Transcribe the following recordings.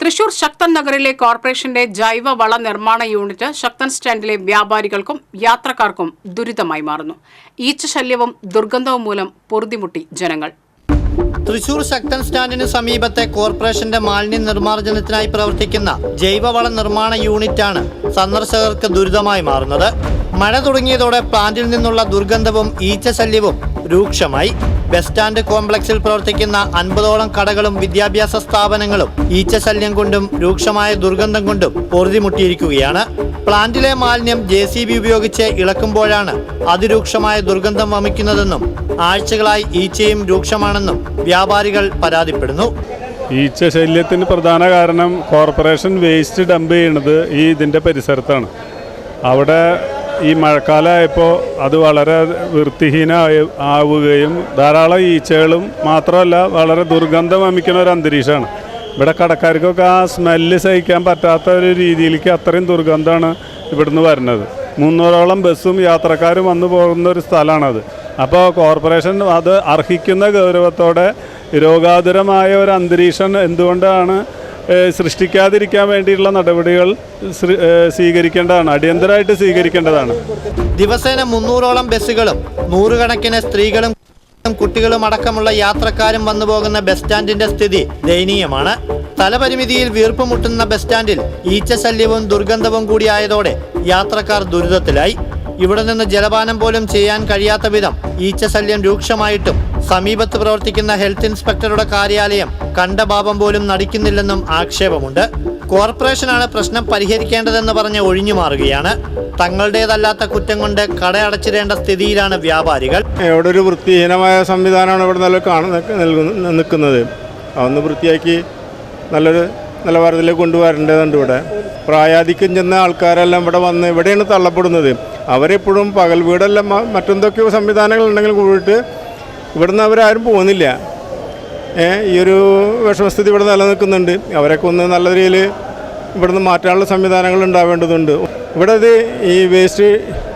തൃശൂർ ശക്തൻ നഗറിലെ കോർപ്പറേഷന്റെ ജൈവ വള നിർമ്മാണ യൂണിറ്റ് ശക്തൻ സ്റ്റാൻഡിലെ വ്യാപാരികൾക്കും യാത്രക്കാർക്കും ദുരിതമായി മാറുന്നു. ഈച്ചശല്യവും ദുർഗന്ധവും മൂലം പൊറുതിമുട്ടി ജനങ്ങൾ. തൃശൂർ ശക്തൻ സ്റ്റാൻഡിന് സമീപത്തെ കോർപ്പറേഷന്റെ മാലിന്യ നിർമ്മാർജനത്തിനായി പ്രവർത്തിക്കുന്ന ജൈവവള നിർമ്മാണ യൂണിറ്റാണ് സന്ദർശകർക്ക് ദുരിതമായി മാറുന്നത്. മഴ തുടങ്ങിയതോടെ പ്ലാന്റിൽ നിന്നുള്ള ദുർഗന്ധവും ഈച്ചശല്യവും രൂക്ഷമായി. ബസ് സ്റ്റാൻഡ് കോംപ്ലക്സിൽ പ്രവർത്തിക്കുന്ന അൻപതോളം കടകളും വിദ്യാഭ്യാസ സ്ഥാപനങ്ങളും ഈച്ചശല്യം കൊണ്ടും രൂക്ഷമായ ദുർഗന്ധം കൊണ്ടും പൊറുതിമുട്ടിയിരിക്കുകയാണ്. പ്ലാന്റിലെ മാലിന്യം ജെ സി ബി ഉപയോഗിച്ച് ഇളക്കുമ്പോഴാണ് അതിരൂക്ഷമായ ദുർഗന്ധം വമിക്കുന്നതെന്നും ആഴ്ചകളായി ഈച്ചയും രൂക്ഷമാണെന്നും വ്യാപാരികൾ പരാതിപ്പെടുന്നു. ഈച്ച ശല്യത്തിന് പ്രധാന കാരണം കോർപ്പറേഷൻ വേസ്റ്റ് ഡംപ് ചെയ്യുന്നത് ഈ ഇതിന്റെ പരിസരത്താണ്. അവിടെ ഈ മഴക്കാലമായപ്പോൾ അത് വളരെ വൃത്തിഹീന ആവുകയും ധാരാളം ഈച്ചകളും മാത്രമല്ല വളരെ ദുർഗന്ധം വമിക്കുന്ന ഒരു അന്തരീക്ഷമാണ്. ഇവിടെ കടക്കാർക്കൊക്കെ ആ സ്മെല്ല് സഹിക്കാൻ പറ്റാത്ത ഒരു രീതിയിലേക്ക് അത്രയും ദുർഗന്ധമാണ് ഇവിടുന്ന് വരുന്നത്. മുന്നൂറോളം ബസ്സും യാത്രക്കാരും വന്നു പോകുന്ന ഒരു സ്ഥലമാണത്. അപ്പോൾ കോർപ്പറേഷൻ അത് അർഹിക്കുന്ന ഗൗരവത്തോടെ രോഗാതുരമായ ഒരു അന്തരീക്ഷം എന്തുകൊണ്ടാണ് സൃഷ്ടിക്കാതിരിക്കാൻ വേണ്ടിയിട്ടുള്ള നടപടികൾ സ്വീകരിക്കേണ്ടതാണ്. അടിയന്തരമായിട്ട് സ്വീകരിക്കേണ്ടതാണ്. ദിവസേന മുന്നൂറോളം ബസ്സുകളും നൂറുകണക്കിന് സ്ത്രീകളും കുട്ടികളും അടക്കമുള്ള യാത്രക്കാരും വന്നു പോകുന്ന ബസ് സ്റ്റാൻഡിന്റെ സ്ഥിതി ദയനീയമാണ്. സ്ഥലപരിമിതിയിൽ വീർപ്പുമുട്ടുന്ന ബസ് സ്റ്റാൻഡിൽ ഈച്ചശല്യവും ദുർഗന്ധവും കൂടിയായതോടെ യാത്രക്കാർ ദുരിതത്തിലായി. ഇവിടെ നിന്ന് ജലപാനം പോലും ചെയ്യാൻ കഴിയാത്ത വിധം ഈച്ചശല്യം രൂക്ഷമായിട്ടും സമീപത്ത് പ്രവർത്തിക്കുന്ന ഹെൽത്ത് ഇൻസ്പെക്ടറുടെ കാര്യാലയം കണ്ട പാപം പോലും നടിക്കുന്നില്ലെന്നും ആക്ഷേപമുണ്ട്. കോർപ്പറേഷനാണ് പ്രശ്നം പരിഹരിക്കേണ്ടതെന്ന് പറഞ്ഞ് ഒഴിഞ്ഞു മാറുകയാണ്. തങ്ങളുടേതല്ലാത്ത കുറ്റം കൊണ്ട് കടയടച്ചിടേണ്ട സ്ഥിതിയിലാണ് വ്യാപാരികൾ. ഇവിടെ ഒരു വൃത്തിഹീനമായ സംവിധാനമാണ് ഇവിടെ നല്ല നിൽക്കുന്നത്. അതൊന്ന് വൃത്തിയാക്കി നല്ലൊരു നിലവാരത്തിലേക്ക് കൊണ്ടുവരേണ്ടതുണ്ട് ഇവിടെ. പ്രായാധിക്യം ചെന്ന ആൾക്കാരെല്ലാം ഇവിടെ വന്ന് ഇവിടെയാണ് തള്ളപ്പെടുന്നത്? അവരെപ്പോഴും പകൽ വീടെല്ലാം മറ്റെന്തൊക്കെയോ സംവിധാനങ്ങൾ ഉണ്ടെങ്കിൽ കൂടിയിട്ട് ഇവിടുന്ന് അവരാരും പോകുന്നില്ല. ഈ ഒരു വിഷമസ്ഥിതി ഇവിടെ നിലനിൽക്കുന്നുണ്ട്. അവരൊക്കെ ഒന്ന് നല്ല രീതിയിൽ ഇവിടുന്ന് മാറ്റാനുള്ള സംവിധാനങ്ങൾ ഉണ്ടാവേണ്ടതുണ്ട്. ഇവിടെ ഇത് ഈ വേസ്റ്റ്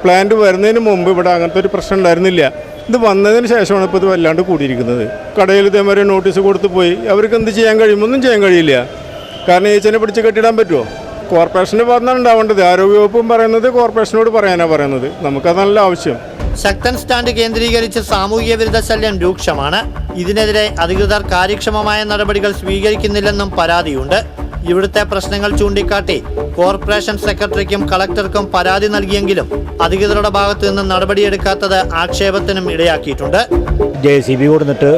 പ്ലാന്റ് വരുന്നതിന് മുമ്പ് ഇവിടെ അങ്ങനത്തെ ഒരു പ്രശ്നം ഉണ്ടായിരുന്നില്ല. ഇത് വന്നതിന് ശേഷമാണ് ഇപ്പോൾ ഇത് വല്ലാണ്ട് കൂടിയിരിക്കുന്നത്. കടയിൽ ഇതേമാതിരി നോട്ടീസ് കൊടുത്തു പോയി. അവർക്ക് എന്ത് ചെയ്യാൻ കഴിയും? ഒന്നും ചെയ്യാൻ കഴിയില്ല. കാരണം ഏച്ചനെ പിടിച്ച് കെട്ടിടാൻ പറ്റുമോ? കോർപ്പറേഷന്റെ പറഞ്ഞാൽ ഉണ്ടാവേണ്ടത്. ആരോഗ്യവകുപ്പും പറയുന്നത് കോർപ്പറേഷനോട് പറയാനാണ് പറയുന്നത്. നമുക്കത് നല്ല ആവശ്യം. ശക്തൻ സ്റ്റാൻഡ് കേന്ദ്രീകരിച്ച് സാമൂഹിക വിരുദ്ധ ശല്യം രൂക്ഷമാണ്. ഇതിനെതിരെ അധികൃതർ കാര്യക്ഷമമായ നടപടികൾ സ്വീകരിക്കുന്നില്ലെന്നും പരാതിയുണ്ട്. ഇവിടുത്തെ പ്രശ്നങ്ങൾ ചൂണ്ടിക്കാട്ടി കോർപ്പറേഷൻ സെക്രട്ടറിക്കും കളക്ടർക്കും പരാതി നൽകിയെങ്കിലും അധികൃതരുടെ ഭാഗത്തു നിന്ന് നടപടിയെടുക്കാത്തത് ആക്ഷേപത്തിനും ഇടയാക്കിയിട്ടുണ്ട്. ജെ സി ബി കൊടുത്തിട്ട്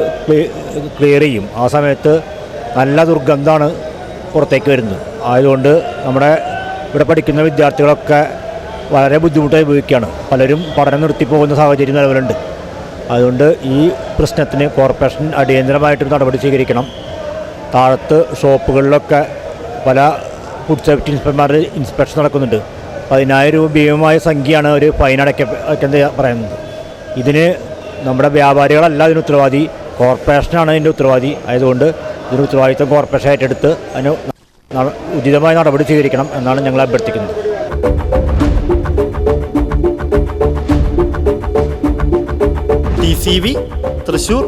ക്ലിയർ ചെയ്യും. ആ സമയത്ത് നല്ല ദുർഗന്ധമാണ് പുറത്തേക്ക് വരുന്നു ആയതുകൊണ്ട് നമ്മുടെ ഇവിടെ പഠിക്കുന്ന വിദ്യാർത്ഥികളൊക്കെ വളരെ ബുദ്ധിമുട്ട് അനുഭവിക്കുകയാണ് പലരും പഠനം നിർത്തിപ്പോകുന്ന സാഹചര്യം നിലവിലുണ്ട്. അതുകൊണ്ട് ഈ പ്രശ്നത്തിന് കോർപ്പറേഷൻ അടിയന്തരമായിട്ട് നടപടി സ്വീകരിക്കണം. താഴത്ത് ഷോപ്പുകളിലൊക്കെ പല ഫുഡ് സേഫ്റ്റി ഇൻസ്പെക്ടർമാരുടെ ഇൻസ്പെക്ഷൻ നടക്കുന്നുണ്ട്. പതിനായിരം രൂപ ഭീമമായ സംഖ്യയാണ് ഒരു ഫൈൻ അടയ്ക്ക അടയ്ക്കുന്നത് പറയുന്നത്. ഇതിന് നമ്മുടെ വ്യാപാരികളല്ല അതിന് ഉത്തരവാദി. കോർപ്പറേഷനാണ് അതിന്റെ ഉത്തരവാദി. ആയതുകൊണ്ട് ഇതിന് ഉത്തരവാദിത്വം കോർപ്പറേഷൻ ഏറ്റെടുത്ത് അതിന് ഉചിതമായ നടപടി സ്വീകരിക്കണം എന്നാണ് ഞങ്ങൾ അഭ്യർത്ഥിക്കുന്നത്. T C V Thrissur